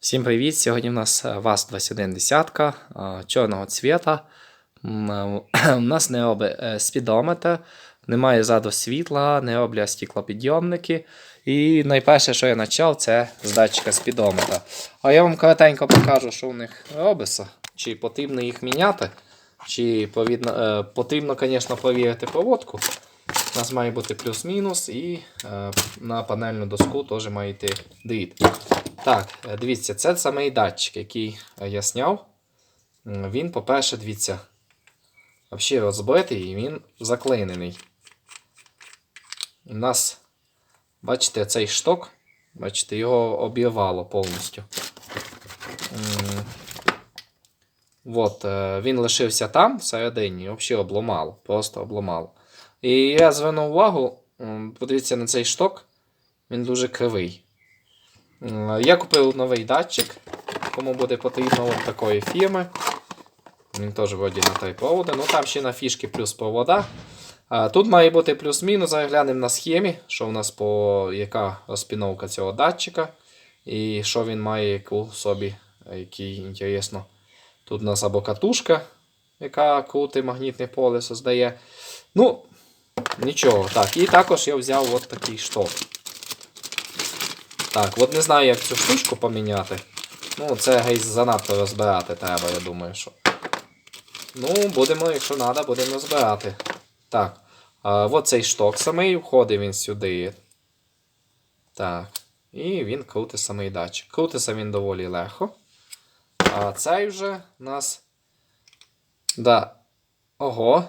Всім привіт! Сьогодні в нас е, ВАЗ-21 десятка е, чорного цвіта. Е, У нас не робить спідометр, немає ззаду світла, не роблять стеклопідйомники. І найперше, що я почав, це з датчика спідометра. А я вам коротенько покажу, що у них робиться, чи потрібно їх міняти, чи потрібно, звісно, перевірити проводку. У нас має бути плюс-мінус, і е, на панельну доску теж має йти дріт. Так, е, дивіться, це самий датчик, який е, я зняв. Він, по-перше, дивіться, взагалі розбитий і він заклинений. У нас, бачите, цей шток, бачите, його обірвало повністю. От, е, він лишився там, всередині, взагалі обломало, просто обломало. І я звернув увагу, подивіться на цей шток, він дуже кривий. Я купив новий датчик, кому буде потрібно от такої фірми. Він теж вроді на три проводи. Ну там ще на фішки плюс провода. Тут має бути плюс-мінус. Зараз глянемо на схемі, що в нас по яка розпіновка цього датчика. І що він має яку собі, який інтересно. Тут у нас або катушка, яка крутить магнітне поле создає. Ну, нічого. Так, і також я взяв от такий шток. Так, от не знаю, як цю штучку поміняти. Ну, це гейс занадто розбирати треба, я думаю, що. Ну, будемо, якщо треба, будемо розбирати. Так. А, от цей шток самий, входить він сюди. Так. І він крутить самий датчик. Крутиться він доволі легко. А цей вже у нас. Да. Ого.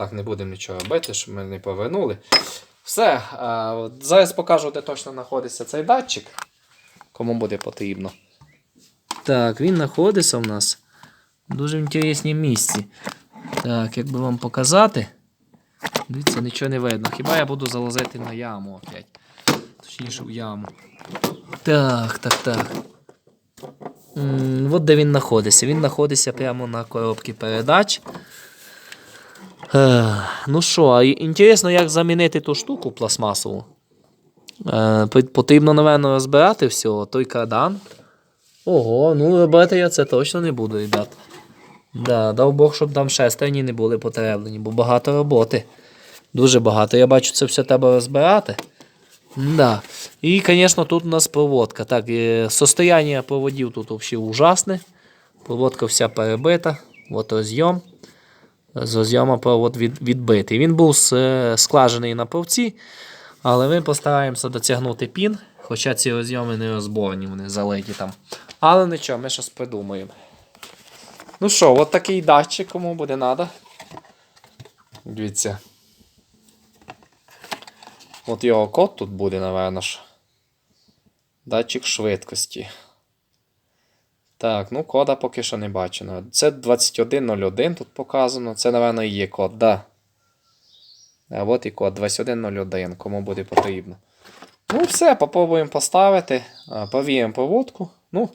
Так, не будемо нічого робити, щоб ми не повернули. Все, зараз покажу, де точно знаходиться цей датчик. Кому буде потрібно. Так, він знаходиться в нас в дуже інтересній місці. Так, як би вам показати. Дивіться, нічого не видно. Хіба я буду залазити на яму опять. Точніше в яму. Так, так, так. М, От де він знаходиться. Він знаходиться прямо на коробці передач. Ну що, інтересно, як замінити ту штуку пластмасову. Е, Потрібно, напевно, розбирати все, той кардан. Ого, ну робити я це точно не буду, ребят. Да, дав Бог, щоб там шестерні не були потеревлені, бо багато роботи. Дуже багато. Я бачу, це все треба розбирати. Да. І, звісно, тут у нас проводка. Так, е, состояние проводів тут взагалі ужасне. Проводка вся перебита. От розйом. З розйома провод від, відбитий. Він був с- складений на повці, але ми постараємося дотягнути пін. Хоча ці розйоми не розборні, вони залиті там. Але нічого, ми щось придумаємо. Ну що, от такий датчик, кому буде треба. Дивіться. От його код тут буде, напевно ж. Датчик швидкості. Так, ну кода поки що не бачено. Це 2101 тут показано. Це, напевно, і є код, да. А от і код 2101, кому буде потрібно. Ну, все, попробуємо поставити. Повіємо проводку. Ну,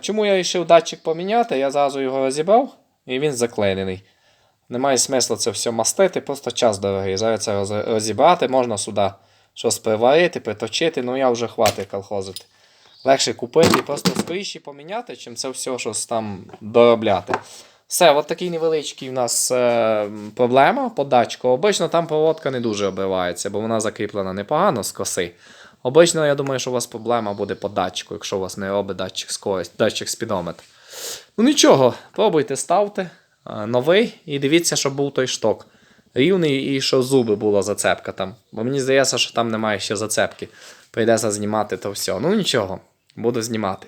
чому я вирішив датчик поміняти? Я зразу його розібрав і він заклеєний. Немає смисла це все мастити, просто час дорогий. Зараз це розібрати, можна сюди щось приварити, приточити, ну я вже хватить колхозити. Легше купити і просто скоріше поміняти, чим це все щось там доробляти. Все, от такий невеличкий в нас е, проблема по датчику. Обично там проводка не дуже обривається, бо вона закріплена непогано з коси. Обично, я думаю, що у вас проблема буде по датчику, якщо у вас не робить датчик скорість, датчик спідометр. Ну нічого, пробуйте, ставте е, новий і дивіться, щоб був той шток. Рівний і що зуби була зацепка там. Бо мені здається, що там немає ще зацепки. Прийдеться знімати то все. Ну нічого, буду знімати.